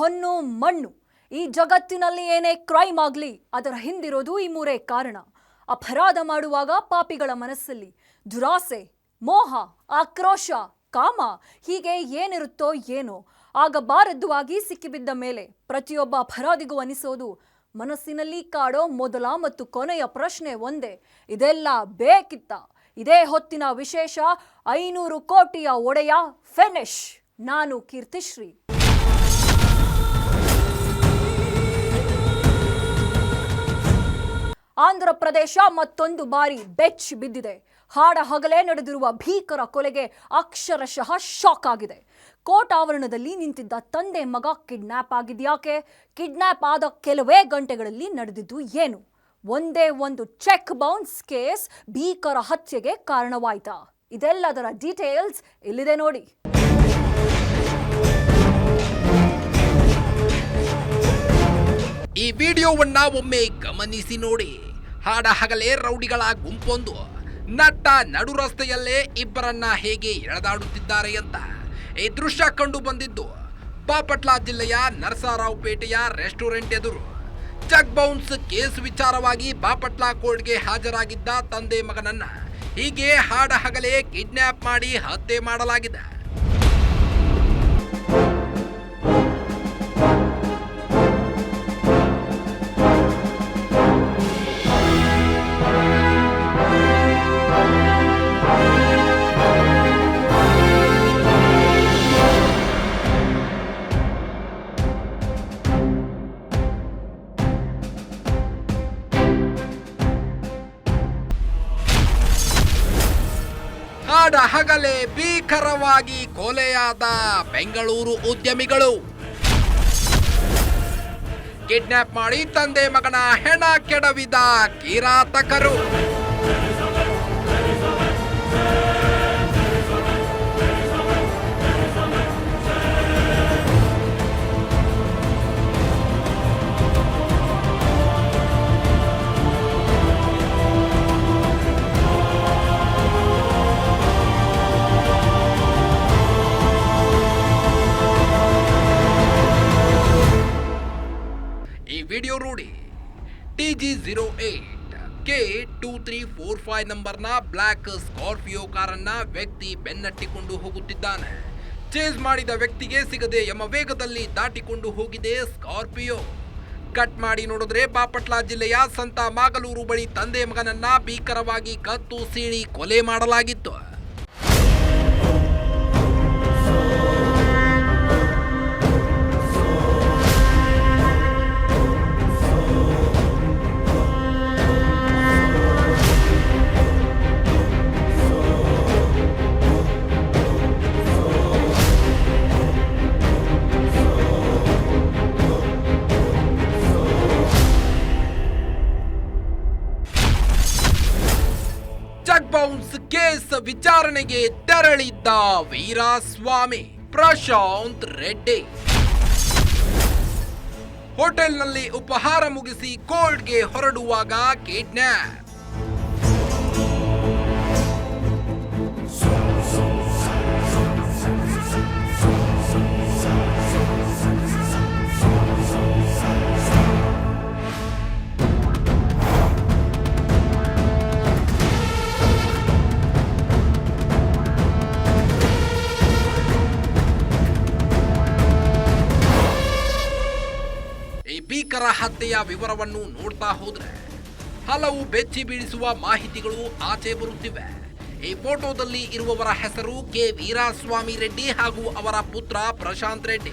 ಹೊನ್ನು ಮಣ್ಣು. ಈ ಜಗತ್ತಿನಲ್ಲಿ ಏನೇ ಕ್ರೈಮ್ ಆಗಲಿ, ಅದರ ಹಿಂದಿರೋದು ಈ ಮೂರೇ ಕಾರಣ. ಅಪರಾಧ ಮಾಡುವಾಗ ಪಾಪಿಗಳ ಮನಸ್ಸಲ್ಲಿ ದುರಾಸೆ, ಮೋಹ, ಆಕ್ರೋಶ, ಕಾಮ ಹೀಗೆ ಏನಿರುತ್ತೋ ಏನೋ. ಆಗಬಾರದ್ದು ಆಗಿ ಸಿಕ್ಕಿಬಿದ್ದ ಮೇಲೆ ಪ್ರತಿಯೊಬ್ಬ ಅಪರಾಧಿಗೂ ಅನಿಸೋದು ಮನಸ್ಸಿನಲ್ಲಿ ಕಾಡೋ ಮೊದಲ ಮತ್ತು ಕೊನೆಯ ಪ್ರಶ್ನೆ ಒಂದೇ. ಇದೆಲ್ಲ ಬೇಕಿತ್ತ? ಇದೇ ಹೊತ್ತಿನ ವಿಶೇಷ ಐನೂರು ಕೋಟಿಯ ಒಡೆಯ ಫೆನಿಶ್. ನಾನು ಕೀರ್ತಿಶ್ರೀ. ಆಂಧ್ರ ಪ್ರದೇಶ ಮತ್ತೊಂದು ಬಾರಿ ಬೆಚ್ ಬಿದ್ದಿದೆ. ಹಾಡ ಹಗಲೇ ನಡೆದಿರುವ ಭೀಕರ ಕೊಲೆಗೆ ಅಕ್ಷರಶಃ ಶಾಕ್ ಆಗಿದೆ. ಕೋರ್ಟ್ ಆವರಣದಲ್ಲಿ ನಿಂತಿದ್ದ ತಂದೆ ಮಗ ಕಿಡ್ನ್ಯಾಪ್ ಆಗಿದ್ಯಾಕೆ? ಕಿಡ್ನ್ಯಾಪ್ ಆದ ಕೆಲವೇ ಗಂಟೆಗಳಲ್ಲಿ ನಡೆದಿದ್ದು ಏನು? ಒಂದೇ ಒಂದು ಚೆಕ್ ಬೌನ್ಸ್ ಕೇಸ್ ಭೀಕರ ಹತ್ಯೆಗೆ ಕಾರಣವಾಯಿತಾ? ಇದೆಲ್ಲದರ ಡೀಟೇಲ್ಸ್ ಇಲ್ಲಿದೆ ನೋಡಿ. ಈ ವಿಡಿಯೋವನ್ನ ಒಮ್ಮೆ ಗಮನಿಸಿ ನೋಡಿ. ಹಾಡ ಹಗಲೇ ರೌಡಿಗಳ ಗುಂಪೊಂದು. ನಟ್ಟ ನಡು ರಸ್ತೆಯಲ್ಲೇ ಇಬ್ಬರನ್ನ ಹೇಗೆ ಎಳೆದಾಡುತ್ತಿದ್ದಾರೆ ಅಂತ ಈ ದೃಶ್ಯ ಕಂಡು ಬಂದಿದ್ದು ಬಾಪಟ್ಲಾ ಜಿಲ್ಲೆಯ ನರಸರಾವ್ಪೇಟೆಯ ರೆಸ್ಟೋರೆಂಟ್ ಎದುರು. ಚೆಕ್ ಬೌನ್ಸ್ ಕೇಸ್ ವಿಚಾರವಾಗಿ ಬಾಪಟ್ಲ ಕೋರ್ಟ್ಗೆ ಹಾಜರಾಗಿದ್ದ ತಂದೆ ಮಗನನ್ನ ಹೀಗೆ ಹಾಡ ಹಗಲೇ ಕಿಡ್ನ್ಯಾಪ್ ಮಾಡಿ ಹತ್ಯೆ ಮಾಡಲಾಗಿದೆ. ಹಗಲೇ ಭೀಕರವಾಗಿ ಕೊಲೆಯಾದ ಬೆಂಗಳೂರು ಉದ್ಯಮಿಗಳು. ಕಿಡ್ನಾಪ್ ಮಾಡಿ ತಂದೆ ಮಗನ ಹೆಣ ಕೆಡವಿದ ಕಿರಾತಕರು. K two three four five ನಂಬರ್ನ ಬ್ಲ್ಯಾಕ್ ಸ್ಕಾರ್ಪಿಯೋ ಕಾರನ್ನ ವ್ಯಕ್ತಿ ಬೆನ್ನಟ್ಟಿಕೊಂಡು ಹೋಗುತ್ತಿದ್ದಾನೆ. ಚೇಸ್ ಮಾಡಿದ ವ್ಯಕ್ತಿಗೆ ಸಿಗದೆ ಯಮ ವೇಗದಲ್ಲಿ ದಾಟಿಕೊಂಡು ಹೋಗಿದೆ ಸ್ಕಾರ್ಪಿಯೋ. ಕಟ್ ಮಾಡಿ ನೋಡಿದ್ರೆ ಬಾಪಟ್ಲ ಜಿಲ್ಲೆಯ ಸಂತ ಮಾಗಲೂರು ಬಳಿ ತಂದೆ ಮಗನನ್ನ ಭೀಕರವಾಗಿ ಕತ್ತು ಸೀಳಿ ಕೊಲೆ ಮಾಡಲಾಗಿತ್ತು. ಚೆಕ್ ಬೌನ್ಸ್ ಕೇಸ್ ವಿಚಾರಣೆಗೆ ತೆರಳಿದ್ದ ವೀರಸ್ವಾಮಿ ಪ್ರಶಾಂತ್ ರೆಡ್ಡಿ. ಹೋಟೆಲ್ನಲ್ಲಿ ಉಪಹಾರ ಮುಗಿಸಿ ಕೋರ್ಟ್ಗೆ ಹೊರಡುವಾಗ ಕಿಡ್ನ್ಯಾಪ್ ಭೀಕರ ಹತ್ಯೆಯ ವಿವರವನ್ನು ನೋಡ್ತಾ ಹೋದ್ರೆ ಹಲವು ಬೆಚ್ಚಿ ಬೀಳಿಸುವ ಮಾಹಿತಿಗಳು ಆಚೆ ಬರುತ್ತಿವೆ. ಈ ಫೋಟೋದಲ್ಲಿ ಇರುವವರ ಹೆಸರು ಕೆ. ವೀರಸ್ವಾಮಿ ರೆಡ್ಡಿ ಹಾಗೂ ಅವರ ಪುತ್ರ ಪ್ರಶಾಂತ್ ರೆಡ್ಡಿ.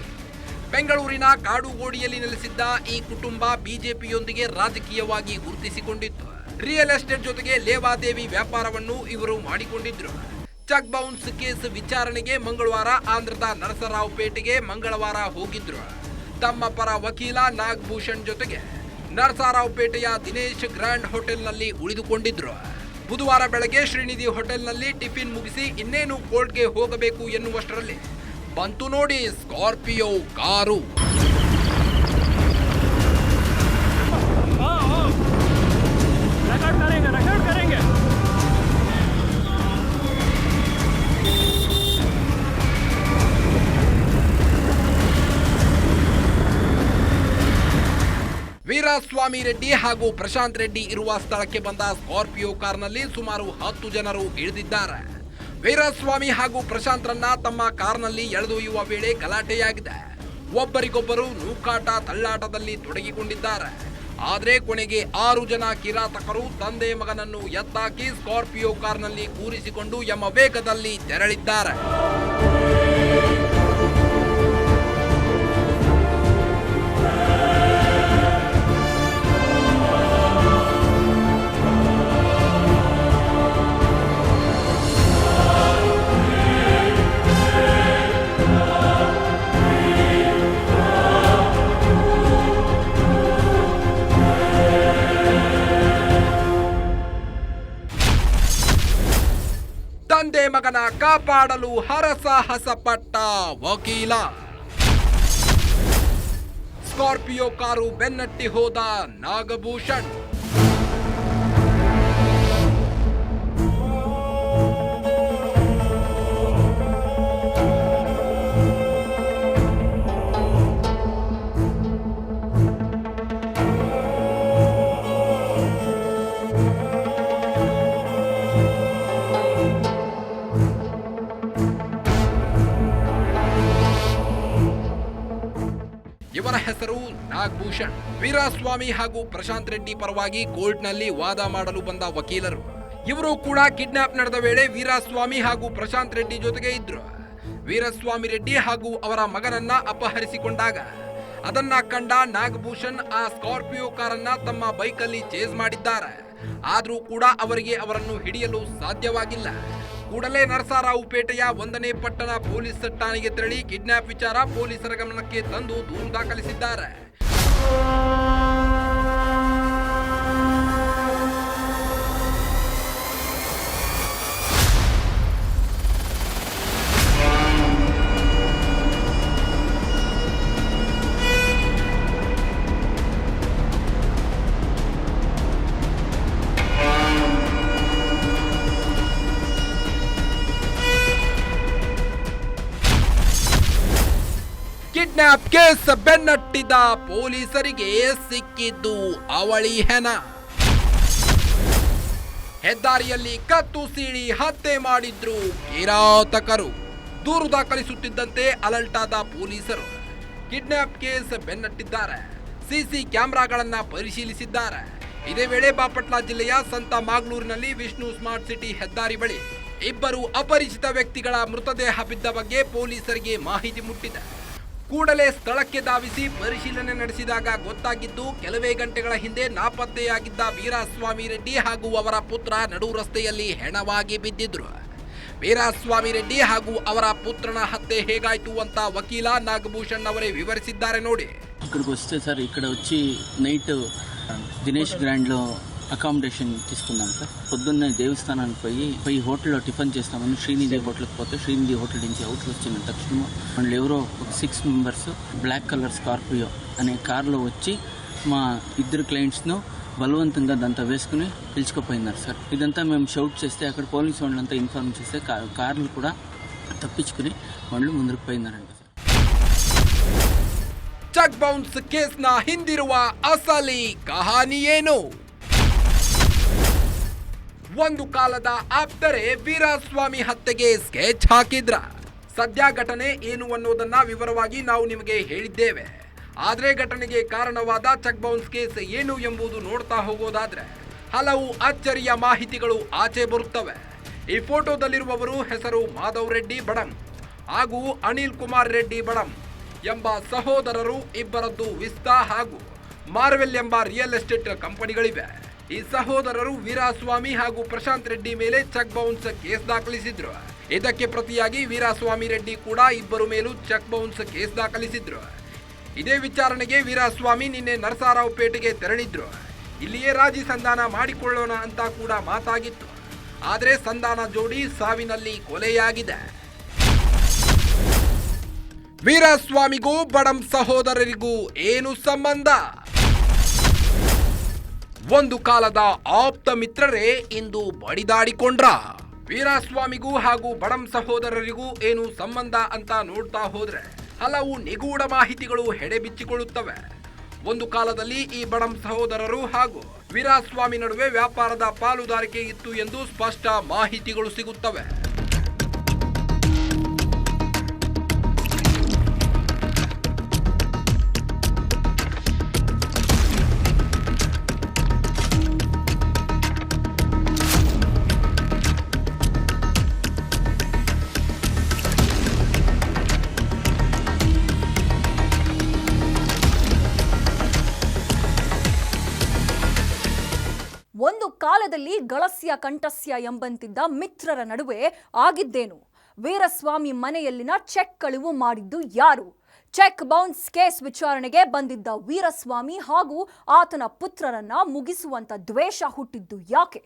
ಬೆಂಗಳೂರಿನ ಕಾಡುಗೋಡಿಯಲ್ಲಿ ನೆಲೆಸಿದ್ದ ಈ ಕುಟುಂಬ ಬಿಜೆಪಿಯೊಂದಿಗೆ ರಾಜಕೀಯವಾಗಿ ಗುರುತಿಸಿಕೊಂಡಿತ್ತು. ರಿಯಲ್ ಎಸ್ಟೇಟ್ ಜೊತೆಗೆ ಲೇವಾದೇವಿ ವ್ಯಾಪಾರವನ್ನು ಇವರು ಮಾಡಿಕೊಂಡಿದ್ರು. ಚೆಕ್ ಬೌನ್ಸ್ ಕೇಸ್ ವಿಚಾರಣೆಗೆ ಮಂಗಳವಾರ ಆಂಧ್ರದ ನರಸರಾವ್ ಪೇಟೆಗೆ ಮಂಗಳವಾರ ಹೋಗಿದ್ರು. ತಮ್ಮ ಪರ ವಕೀಲ ನಾಗಭೂಷಣ್ ಜೊತೆಗೆ ನರಸರಾವ್ಪೇಟೆಯ ದಿನೇಶ್ ಗ್ರ್ಯಾಂಡ್ ಹೋಟೆಲ್ನಲ್ಲಿ ಉಳಿದುಕೊಂಡಿದ್ರು. ಬುಧವಾರ ಬೆಳಗ್ಗೆ ಶ್ರೀನಿಧಿ ಹೋಟೆಲ್ನಲ್ಲಿ ಟಿಫಿನ್ ಮುಗಿಸಿ ಇನ್ನೇನು ಕೋರ್ಟ್ಗೆ ಹೋಗಬೇಕು ಎನ್ನುವಷ್ಟರಲ್ಲಿ ಬಂತು ನೋಡಿ ಸ್ಕಾರ್ಪಿಯೋ ಕಾರು. ವೀರಸ್ವಾಮಿ ರೆಡ್ಡಿ ಹಾಗೂ ಪ್ರಶಾಂತ್ ರೆಡ್ಡಿ ಇರುವ ಸ್ಥಳಕ್ಕೆ ಬಂದ ಸ್ಕಾರ್ಪಿಯೋ ಕಾರ್ನಲ್ಲಿ ಸುಮಾರು ಹತ್ತು ಜನರು ಇಳಿದಿದ್ದಾರೆ. ವೀರಸ್ವಾಮಿ ಹಾಗೂ ಪ್ರಶಾಂತ್ರನ್ನ ತಮ್ಮ ಕಾರ್ನಲ್ಲಿ ಎಳೆದೊಯ್ಯುವ ವೇಳೆ ಗಲಾಟೆಯಾಗಿದೆ. ಒಬ್ಬರಿಗೊಬ್ಬರು ನೂಕಾಟ ತಳ್ಳಾಟದಲ್ಲಿ ತೊಡಗಿಕೊಂಡಿದ್ದಾರೆ. ಆದರೆ ಕೊನೆಗೆ ಆರು ಜನ ಕಿರಾತಕರು ತಂದೆ ಮಗನನ್ನು ಎತ್ತಾಕಿ ಸ್ಕಾರ್ಪಿಯೋ ಕಾರ್ನಲ್ಲಿ ಕೂರಿಸಿಕೊಂಡು ಎಂಬ ವೇಗದಲ್ಲಿ ತೆರಳಿದ್ದಾರೆ. ಕಾಪಾಡಲು ಹರಸಾಹಸ ಪಟ್ಟ ವಕೀಲ. ಸ್ಕಾರ್ಪಿಯೋ ಕಾರು ಬೆನ್ನಟ್ಟಿ ಹೋದ ನಾಗಭೂಷಣ್. ಇವರ ಹೆಸರು ನಾಗಭೂಷಣ್. ವೀರಸ್ವಾಮಿ ಹಾಗೂ ಪ್ರಶಾಂತ್ ರೆಡ್ಡಿ ಪರವಾಗಿ ಕೋರ್ಟ್ನಲ್ಲಿ ವಾದ ಮಾಡಲು ಬಂದ ವಕೀಲರು. ಇವರು ಕೂಡ ಕಿಡ್ನಾಪ್ ನಡೆದ ವೇಳೆ ವೀರಸ್ವಾಮಿ ಹಾಗೂ ಪ್ರಶಾಂತ್ ರೆಡ್ಡಿ ಜೊತೆಗೆ ಇದ್ರು. ವೀರಸ್ವಾಮಿ ರೆಡ್ಡಿ ಹಾಗೂ ಅವರ ಮಗನನ್ನ ಅಪಹರಿಸಿಕೊಂಡಾಗ, ಅದನ್ನ ಕಂಡ ನಾಗಭೂಷಣ್ ಆ ಸ್ಕಾರ್ಪಿಯೋ ಕಾರನ್ನ ತಮ್ಮ ಬೈಕಲ್ಲಿ ಚೇಸ್ ಮಾಡಿದ್ದಾರೆ. ಆದರೂ ಕೂಡ ಅವರಿಗೆ ಅವರನ್ನು ಹಿಡಿಯಲು ಸಾಧ್ಯವಾಗಿಲ್ಲ. ಕೂಡಲೇ ನರಸಾರಾವುಪೇಟೆಯ ಒಂದನೇ ಪಟ್ಟಣ ಪೊಲೀಸ್ ಠಾಣೆಗೆ ತೆರಳಿ ಕಿಡ್ನಾಪ್ ವಿಚಾರ ಪೊಲೀಸರ ಗಮನಕ್ಕೆ ತಂದು ದೂರು ದಾಖಲಿಸಿದ್ದಾರೆ. ಕೇಸ್ ಬೆನ್ನಟ್ಟಿದ ಪೊಲೀಸರಿಗೆ ಸಿಕ್ಕಿದ್ದು ಅವಳಿ ಹೆನ ಹೆದ್ದಾರಿಯಲ್ಲಿ ಕತ್ತು ಸೀಳಿ ಹತ್ಯೆ ಮಾಡಿದ್ರು ಕಿರಾತಕರು. ದೂರು ದಾಖಲಿಸುತ್ತಿದ್ದಂತೆ ಅಲರ್ಟ್ ಆದ ಪೊಲೀಸರು. ಕಿಡ್ನಾಪ್ ಕೇಸ್ ಬೆನ್ನಟ್ಟಿದ್ದಾರೆ. ಸಿಸಿ ಕ್ಯಾಮೆರಾಗಳನ್ನ ಪರಿಶೀಲಿಸಿದ್ದಾರೆ. ಇದೇ ವೇಳೆ ಬಾಪಟ್ಲ ಜಿಲ್ಲೆಯ ಸಂತ ಮಾಗ್ಲೂರಿನಲ್ಲಿ ವಿಷ್ಣು ಸ್ಮಾರ್ಟ್ ಸಿಟಿ ಹೆದ್ದಾರಿ ಬಳಿ ಇಬ್ಬರು ಅಪರಿಚಿತ ವ್ಯಕ್ತಿಗಳ ಮೃತದೇಹ ಬಿದ್ದ ಬಗ್ಗೆ ಪೊಲೀಸರಿಗೆ ಮಾಹಿತಿ ಮುಟ್ಟಿದೆ. ಕೂಡಲೇ ಸ್ಥಳಕ್ಕೆ ಧಾವಿಸಿ ಪರಿಶೀಲನೆ ನಡೆಸಿದಾಗ ಗೊತ್ತಾಗಿದ್ದು ಕೆಲವೇ ಗಂಟೆಗಳ ಹಿಂದೆ ನಾಪತ್ತೆಯಾಗಿದ್ದ ವೀರಸ್ವಾಮಿ ರೆಡ್ಡಿ ಹಾಗೂ ಅವರ ಪುತ್ರ ನಡು ರಸ್ತೆಯಲ್ಲಿ ಹೆಣವಾಗಿ ಬಿದ್ದಿದ್ರು. ವೀರಸ್ವಾಮಿ ರೆಡ್ಡಿ ಹಾಗೂ ಅವರ ಪುತ್ರನ ಹತ್ಯೆ ಹೇಗಾಯಿತು ಅಂತ ವಕೀಲ ನಾಗಭೂಷಣ್ ಅವರೇ ವಿವರಿಸಿದ್ದಾರೆ ನೋಡಿ. ఇక్కడికి ಸರ್ ಇಕಡೆ ఇక్కడ ನೈಟ್ ದಿನೇಶ್ ಗ್ರ್ಯಾಂಡ್ಲೋ అకామిడేషన్ తీసుకున్నాం సార్ పొద్దున్నే దేవస్థానానికి పోయి పోయి హోటల్లో టిఫిన్ చేస్తామని శ్రీనిధి హోటల్కి పోతే శ్రీనిధి హోటల్ నుంచి అవుట్ వచ్చిన తక్షణం వాళ్ళు ఎవరో ఒక six members black colour Scorpio అనే కార్లో వచ్చి మా ఇద్దరు క్లయింట్స్ను బలవంతంగా దాంతో వేసుకుని పిలుచుకుపోయినారు సార్ ఇదంతా మేము షౌట్ చేస్తే అక్కడ పోలీసు వాళ్ళంతా ఇన్ఫార్మ్ చేస్తే కా- కార్లు కూడా తప్పించుకుని వాళ్ళు ముందుకు పోయినారంట సార్ ಚೆಕ್ ಬೌನ್ಸ್ ಕೇಸ್ನ ಹಿಂದಿರುವ ಅಸಲಿ ಕಹಾನಿ ಏನು ಒಂದು ಕಾಲದ ಆಪ್ತರೆ ವೀರಸ್ವಾಮಿ ಹತ್ಯೆಗೆ ಸ್ಕೆಚ್ ಹಾಕಿದ್ರ. ಸದ್ಯ ಘಟನೆ ಏನು ಅನ್ನೋದನ್ನ ವಿವರವಾಗಿ ನಾವು ನಿಮಗೆ ಹೇಳಿದ್ದೇವೆ. ಆದರೆ ಘಟನೆಗೆ ಕಾರಣವಾದ ಚೆಕ್ ಬೌನ್ಸ್ ಕೇಸ್ ಏನು ಎಂಬುದು ನೋಡ್ತಾ ಹೋಗೋದಾದ್ರೆ, ಹಲವು ಅಚ್ಚರಿಯ ಮಾಹಿತಿಗಳು ಆಚೆ ಬರುತ್ತವೆ. ಈ ಫೋಟೋದಲ್ಲಿರುವವರು ಹೆಸರು ಮಾಧವ್ ರೆಡ್ಡಿ ಬಡಂ ಹಾಗೂ ಅನಿಲ್ ಕುಮಾರ್ ರೆಡ್ಡಿ ಬಡಂ ಎಂಬ ಸಹೋದರರು ಇಬ್ಬರದ್ದು ವಿಸ್ತಾ ಹಾಗೂ ಮಾರ್ವೆಲ್ ಎಂಬ ರಿಯಲ್ ಎಸ್ಟೇಟ್ ಕಂಪನಿಗಳಿವೆ. ಈ ಸಹೋದರರು ವೀರಸ್ವಾಮಿ ಹಾಗೂ ಪ್ರಶಾಂತ್ ರೆಡ್ಡಿ ಮೇಲೆ ಚೆಕ್ ಬೌನ್ಸ್ ಕೇಸ್ ದಾಖಲಿಸಿದ್ರು. ಇದಕ್ಕೆ ಪ್ರತಿಯಾಗಿ ವೀರಸ್ವಾಮಿ ರೆಡ್ಡಿ ಕೂಡ ಇಬ್ಬರು ಮೇಲೂ ಚೆಕ್ ಬೌನ್ಸ್ ಕೇಸ್ ದಾಖಲಿಸಿದ್ರು. ಇದೇ ವಿಚಾರಣೆಗೆ ವೀರಸ್ವಾಮಿ ನಿನ್ನೆ ನರಸಾರಾವ್ ಪೇಟೆಗೆ ತೆರಳಿದ್ರು. ಇಲ್ಲಿಯೇ ರಾಜಿ ಸಂಧಾನ ಮಾಡಿಕೊಳ್ಳೋಣ ಅಂತ ಕೂಡ ಮಾತಾಗಿತ್ತು. ಆದರೆ ಸಂಧಾನ ಜೋಡಿ ಸಾವಿನಲ್ಲಿ ಕೊಲೆಯಾಗಿದೆ. ವೀರಸ್ವಾಮಿಗೂ ಬಡಂ ಸಹೋದರರಿಗೂ ಏನು ಸಂಬಂಧ? ಒಂದು ಕಾಲದ ಆಪ್ತ ಮಿತ್ರರೇ ಇಂದು ಬಡಿದಾಡಿಕೊಂಡ್ರ. ವೀರಸ್ವಾಮಿಗೂ ಹಾಗೂ ಬಡಂ ಸಹೋದರರಿಗೂ ಏನು ಸಂಬಂಧ ಅಂತ ನೋಡ್ತಾ ಹೋದ್ರೆ ಹಲವು ನಿಗೂಢ ಮಾಹಿತಿಗಳು ಹೆಡೆಬಿಚ್ಚಿಕೊಳ್ಳುತ್ತವೆ. ಒಂದು ಕಾಲದಲ್ಲಿ ಈ ಬಡಂ ಸಹೋದರರು ಹಾಗೂ ವೀರಾಸ್ವಾಮಿ ನಡುವೆ ವ್ಯಾಪಾರದ ಪಾಲುದಾರಿಕೆ ಇತ್ತು ಎಂದು ಸ್ಪಷ್ಟ ಮಾಹಿತಿಗಳು ಸಿಗುತ್ತವೆ. ಕಾಲದಲ್ಲಿ ಗಳಸ್ಯ ಕಂಠಸ್ಯ ಎಂಬಂತಿದ್ದ ಮಿತ್ರರ ನಡುವೆ ಆಗಿದ್ದೇನು? ವೀರಸ್ವಾಮಿ ಮನೆಯಲ್ಲಿನ ಚೆಕ್ ಕಳುವು ಮಾಡಿದ್ದು ಯಾರು? ಚೆಕ್ ಬೌನ್ಸ್ ಕೇಸ್ ವಿಚಾರಣೆಗೆ ಬಂದಿದ್ದ ವೀರಸ್ವಾಮಿ ಹಾಗೂ ಆತನ ಪುತ್ರರನ್ನ ಮುಗಿಸುವಂತ ದ್ವೇಷ ಹುಟ್ಟಿದ್ದು ಯಾಕೆ?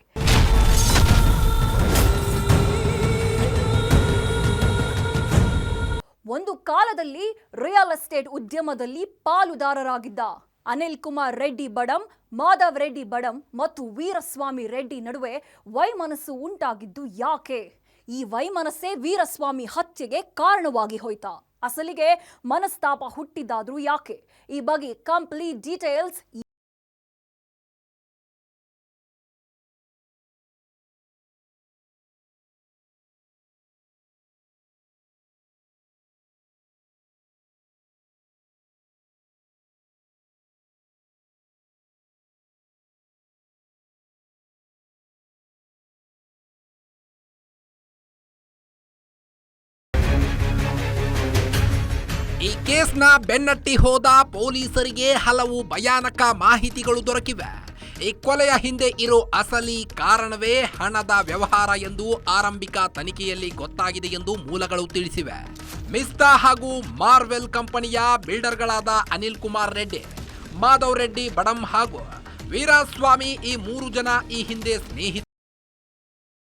ಒಂದು ಕಾಲದಲ್ಲಿ ರಿಯಲ್ ಎಸ್ಟೇಟ್ ಉದ್ಯಮದಲ್ಲಿ ಪಾಲುದಾರರಾಗಿದ್ದ ಅನಿಲ್ ಕುಮಾರ್ ರೆಡ್ಡಿ ಬಡಂ, ಮಾಧವ್ ರೆಡ್ಡಿ ಬಡಂ ಮತ್ತು ವೀರಸ್ವಾಮಿ ರೆಡ್ಡಿ ನಡುವೆ ವೈಮನಸ್ಸು ಉಂಟಾಗಿದ್ದು ಯಾಕೆ? ಈ ವೈಮನಸ್ಸೇ ವೀರಸ್ವಾಮಿ ಹತ್ಯೆಗೆ ಕಾರಣವಾಗಿ ಹೋಯ್ತಾ? ಅಸಲಿಗೆ ಮನಸ್ತಾಪ ಹುಟ್ಟಿದ್ದಾದ್ರೂ ಯಾಕೆ? ಈ ಬಗ್ಗೆ ಕಂಪ್ಲೀಟ್ ಡೀಟೇಲ್ಸ್ ಕೇಸ್ನ ಬೆನ್ನಟ್ಟಿ ಹೋದ ಪೊಲೀಸರಿಗೆ ಹಲವು ಭಯಾನಕ ಮಾಹಿತಿಗಳು ದೊರಕಿವೆ. ಈ ಕೊಲೆಯ ಹಿಂದೆ ಇರೋ ಅಸಲಿ ಕಾರಣವೇ ಹಣದ ವ್ಯವಹಾರ ಎಂದು ಆರಂಭಿಕ ತನಿಖೆಯಲ್ಲಿ ಗೊತ್ತಾಗಿದೆ ಎಂದು ಮೂಲಗಳು ತಿಳಿಸಿವೆ. ಮಿಸ್ತಾ ಹಾಗೂ ಮಾರ್ವೆಲ್ ಕಂಪನಿಯ ಬಿಲ್ಡರ್ಗಳಾದ ಅನಿಲ್ ಕುಮಾರ್ ರೆಡ್ಡಿ, ಮಾಧವ್ ರೆಡ್ಡಿ ಬಡಂ ಹಾಗೂ ವೀರಸ್ವಾಮಿ ಈ ಮೂರು ಜನ ಈ ಹಿಂದೆ ಸ್ನೇಹಿತ